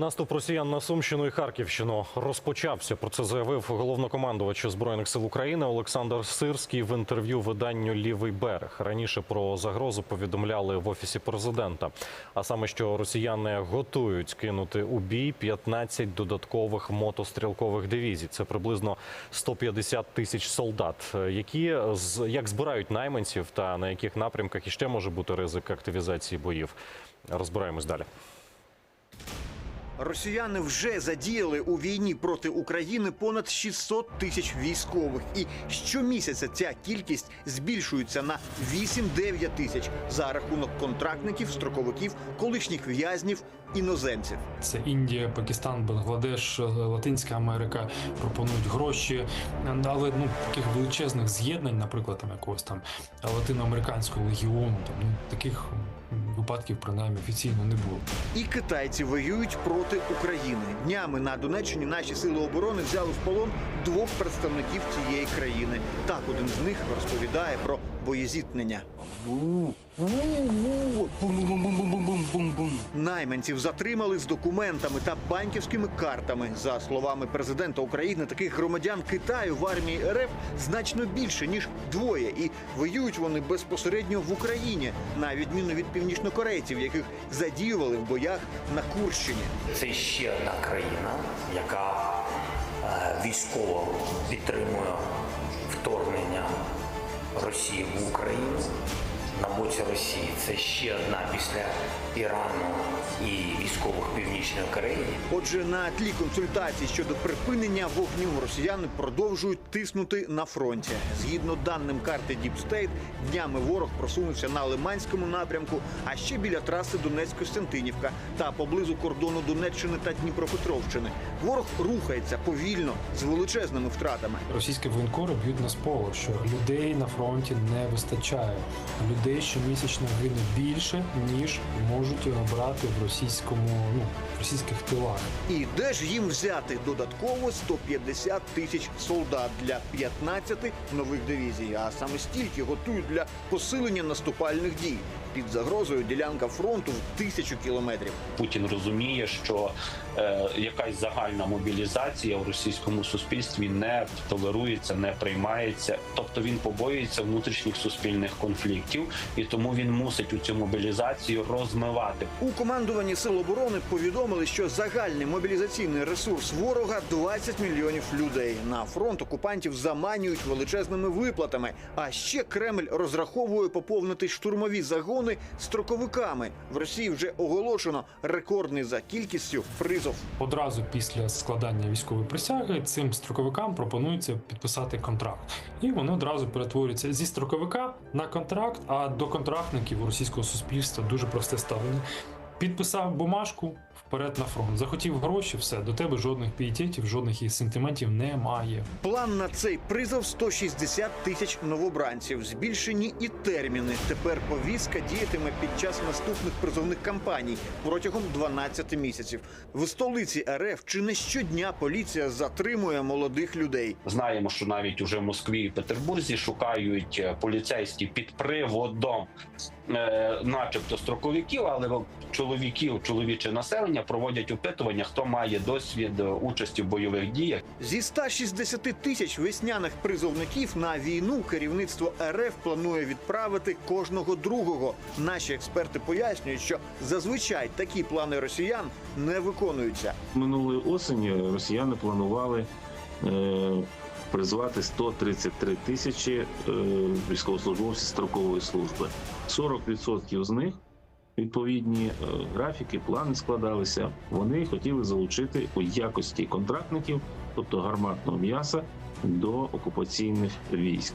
Наступ росіян на Сумщину і Харківщину розпочався. Про це заявив головнокомандувач збройних сил України Олександр Сирський в інтерв'ю виданню Лівий берег. Раніше про загрозу повідомляли в офісі президента. А саме, що росіяни готують кинути у бій 15 додаткових мотострілкових дивізій. Це приблизно 150 тисяч солдат, які з- як збирають найманців та на яких напрямках іще може бути ризик активізації боїв. Розбираємось далі. Росіяни вже задіяли у війні проти України понад 600 тисяч військових, і щомісяця ця кількість збільшується на 8-9 тисяч за рахунок контрактників, строковиків, колишніх в'язнів, іноземців. Це Індія, Пакистан, Бангладеш, Латинська Америка пропонують гроші, але ну таких величезних з'єднань, наприклад, там якогось там латиноамериканського легіону, там ну таких випадків принаймні офіційно не було. І китайці воюють проти України. Днями на Донеччині наші сили оборони взяли в полон двох представників цієї країни. Так один з них розповідає про боєзіткнення. Найманців затримали з документами та банківськими картами. За словами президента України, таких громадян Китаю в армії РФ значно більше ніж двоє, і воюють вони безпосередньо в Україні, на відміну від північнокорейців, яких задіювали в боях на Курщині. Це ще одна країна, яка е, військово підтримує вторгнення Росії в Україну. На боці Росії. Це ще одна після Ірану і військових Північної Кореї. Отже, на тлі консультацій щодо припинення вогню росіяни продовжують тиснути на фронті. Згідно даним карти Deep State, днями ворог просунувся на Лиманському напрямку, а ще біля траси Донецьк-Костянтинівка та поблизу кордону Донеччини та Дніпропетровщини. Ворог рухається повільно з величезними втратами. Російські воєнкори б'ють на сполох, що людей на фронті не вистачає. Людей щомісячно гине більше, ніж можуть обрати в російському ну російських тилах. І де ж їм взяти додатково 150 тисяч солдат для 15 нових дивізій? А саме стільки готують для посилення наступальних дій. Під загрозою ділянка фронту в тисячу кілометрів. Путін розуміє, що е, якась загальна мобілізація в російському суспільстві не толерується, не приймається. Тобто він побоюється внутрішніх суспільних конфліктів, і тому він мусить у цю мобілізацію розмивати. У командуванні сил оборони повідомили, що загальний мобілізаційний ресурс ворога 20 мільйонів людей. На фронт окупантів заманюють величезними виплатами. А ще Кремль розраховує поповнити штурмові загони строковиками. В Росії вже оголошено рекордний за кількістю призов. Одразу після складання військової присяги цим строковикам пропонується підписати контракт, і вони одразу перетворюються зі строковика на контракт. А до контрактників у російського суспільства дуже просте ставлення. Підписав бумажку вперед на фронт. Захотів гроші, все до тебе жодних пієтетів, жодних і сентиментів немає. План на цей призов 160 тисяч новобранців. Збільшені і терміни. Тепер повістка діятиме під час наступних призовних кампаній протягом 12 місяців. В столиці РФ чи не щодня поліція затримує молодих людей. Знаємо, що навіть уже в Москві і Петербурзі шукають е, поліцейські під приводом, начебто строковиків, але чоловіків, чоловіче населення проводять опитування, хто має досвід е, участі в бойових діях. Зі 160 тисяч весняних призовників на війну керівництво РФ планує відправити кожного другого. Наші експерти пояснюють, що зазвичай такі плани росіян не виконуються. Минулої осені росіяни планували е, призвати 133 тисячі е, військовослужбовців строкової служби. 40% з них відповідні е, графіки, плани складалися. Вони хотіли залучити у якості контрактників, тобто гарматного м'яса, до окупаційних військ.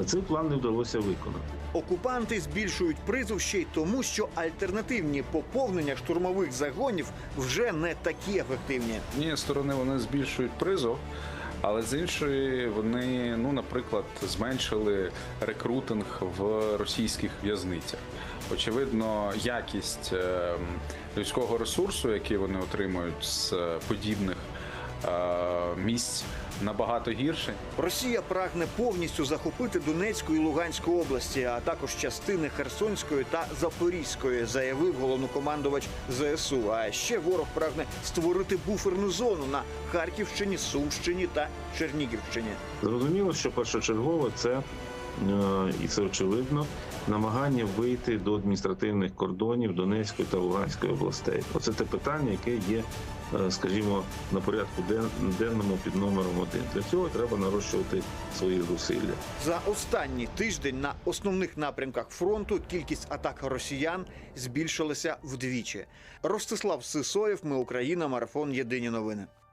Е, Цей план не вдалося виконати. Окупанти збільшують призов ще й тому, що альтернативні поповнення штурмових загонів вже не такі ефективні. З однієї сторони вони збільшують призов, але з іншої вони, ну, наприклад, зменшили рекрутинг в російських в'язницях. Очевидно, якість е, людського ресурсу, який вони отримують з е, подібних місць набагато гірше. Росія прагне повністю захопити Донецьку і Луганську області, а також частини Херсонської та Запорізької, заявив головнокомандувач ЗСУ. А ще ворог прагне створити буферну зону на Харківщині, Сумщині та Чернігівщині. Зрозуміло, що першочергово це е, і це очевидно намагання вийти до адміністративних кордонів Донецької та Луганської областей. Оце те питання, яке є, е, скажімо, на порядку ден- денному під номером один. Для цього треба нарощувати свої зусилля. За останній тиждень на основних напрямках фронту кількість атак росіян збільшилася вдвічі. Ростислав Сисоєв, ми Україна, марафон Єдині новини.